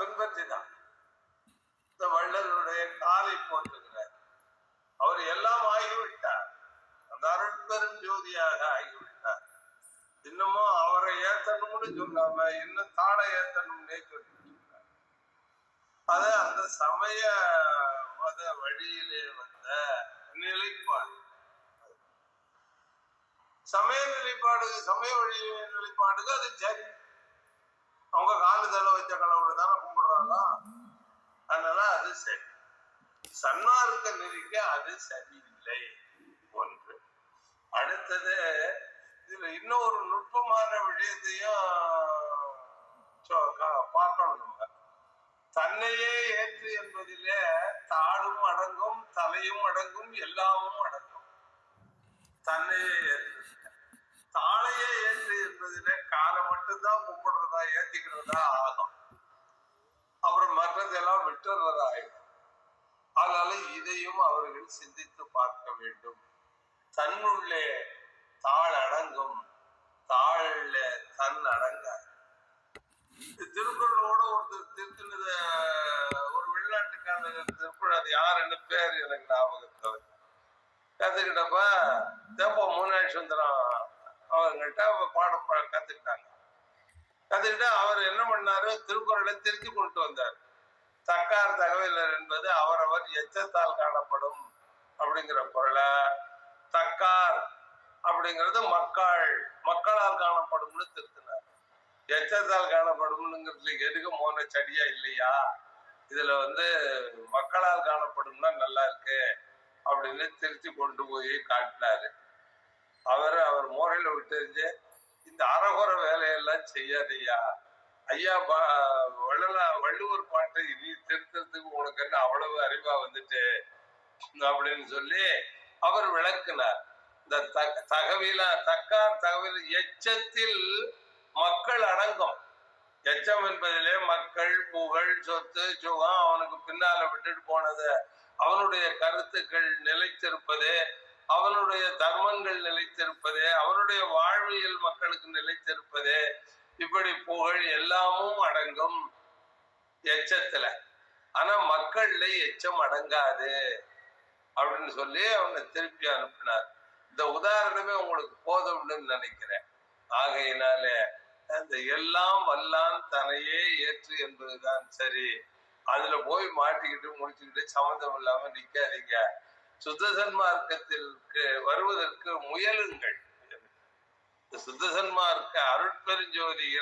பின்பற்றி தான் இந்த வள்ளலுடைய காலை போற்றுகிறார். அவர் எல்லாம் ஆகிவிட்டார். அந்த அருட்பெரும் ஜோதியாக ஆகிவிட்டார். இன்னமும் அவரை ஏத்தணும்னு சொல்லாம இன்னும் தானை ஏத்தணும்னே சொல்லிட்டு அது அந்த சமய மத வழியிலே வந்த நிலைப்பாடு. சமய நிலைப்பாடு சமய வழி நிலைப்பாடுக்கு அது சரி அவங்க காலு தலை வச்ச கடவுள் தானே கும்பிடுறாங்க அதனால அது சரி. சன்மார்க்க நெறிக்கு அது சரியில்லை. ஒன்று. அடுத்தது இதுல இன்னொரு நுட்பமான விஷயத்தையும் கா- பார்க்கணும் நம்ம. தன்னையே ஏற்று என்பதிலே தாடும் அடங்கும் தலையும் அடங்கும் எல்லாமும் அடங்கும். தன்னையே ஏற்று. மட்டும்தான் கும்பிடுறதா ஏத்திக்கிறதா ஆகும். அப்புறம் மற்றதெல்லாம் விட்டுறதா ஆயிடும் அதனால இதையும் அவர்கள் சிந்தித்து பார்க்க வேண்டும். தன்னுள்ளே தாழ் அடங்கும் தாழ்ல தன் அடங்க திருக்குறளோட ஒருத்தர் திருத்தினத ஒரு வெளிநாட்டுக்காரர் திருக்குறள் அது யாருன்னு பேர் எனக்கு ஞாபகத்தவர் கத்துக்கிட்டப்ப தேப்ப மூணாட்சி சுந்தரம் அவங்கள்ட்ட பாட ப- கத்துக்கிட்டாங்க. கத்துக்கிட்டு அவர் என்ன பண்ணாரு? திருக்குறளை திருத்தி கொண்டு வந்தார். தக்கார் தகவலர் என்பது அவரவர் எச்சத்தால் காணப்படும் அப்படிங்கிற பொருளை தக்கார் அப்படிங்கிறது மக்கள் மக்களால் காணப்படும்னு திருத்தினார். எச்சத்தால் காணப்படும்ங்கிறதுல எதுக்கு மோன செடியா இல்லையா? இதுல வந்து மக்களால் காணப்படும்னா நல்லா இருக்கு அப்படின்னு திருத்தி கொண்டு போய் காட்டினாரு. அவர் அவர் மோரையில விட்டுருந்து இந்த அறகுற வேலையெல்லாம் செய்யாதையா ஐயா பா வள்ளல வள்ளுவர் பாட்டை நீ திருத்தத்துக்கு உனக்கு என்ன அவ்வளவு அறிவா வந்துட்டு? அப்படின்னு சொல்லி அவர் விளக்குனார். இந்த த- தகவில தக்கார் தகவல் எச்சத்தில் மக்கள் அடங்கும். எச்சம் என்பதிலே மக்கள் புகழ் சொத்து சுகம் அவனுக்கு பின்னால விட்டுட்டு போனது அவனுடைய கருத்துக்கள் நிலைத்திருப்பது அவனுடைய தர்மங்கள் நிலைத்திருப்பது அவனுடைய வாழ்வியல் மக்களுக்கு நிலைத்திருப்பது இப்படி புகழ் எல்லாமும் அடங்கும் எச்சத்துல. ஆனா மக்கள்ல எச்சம் அடங்காது அப்படின்னு சொல்லி அவனை திருப்பி அனுப்பினார். இந்த உதாரணமே உங்களுக்கு போதும்னு நினைக்கிறேன். ஆகையினால அந்த எல்லாம் வல்லான் தன்னையே ஏற்று என்பதுதான் சரி. அதுல போய் மாட்டிக்கிட்டு முடிச்சுக்கிட்டு சம்மந்தம் இல்லாம நிக்காதீங்க. சுத்த சன்மார்க்கத்திற்கு வருவதற்கு முயலுங்கள். சுத்த சன்மார்க்க அருட்பெருஞ்சோதி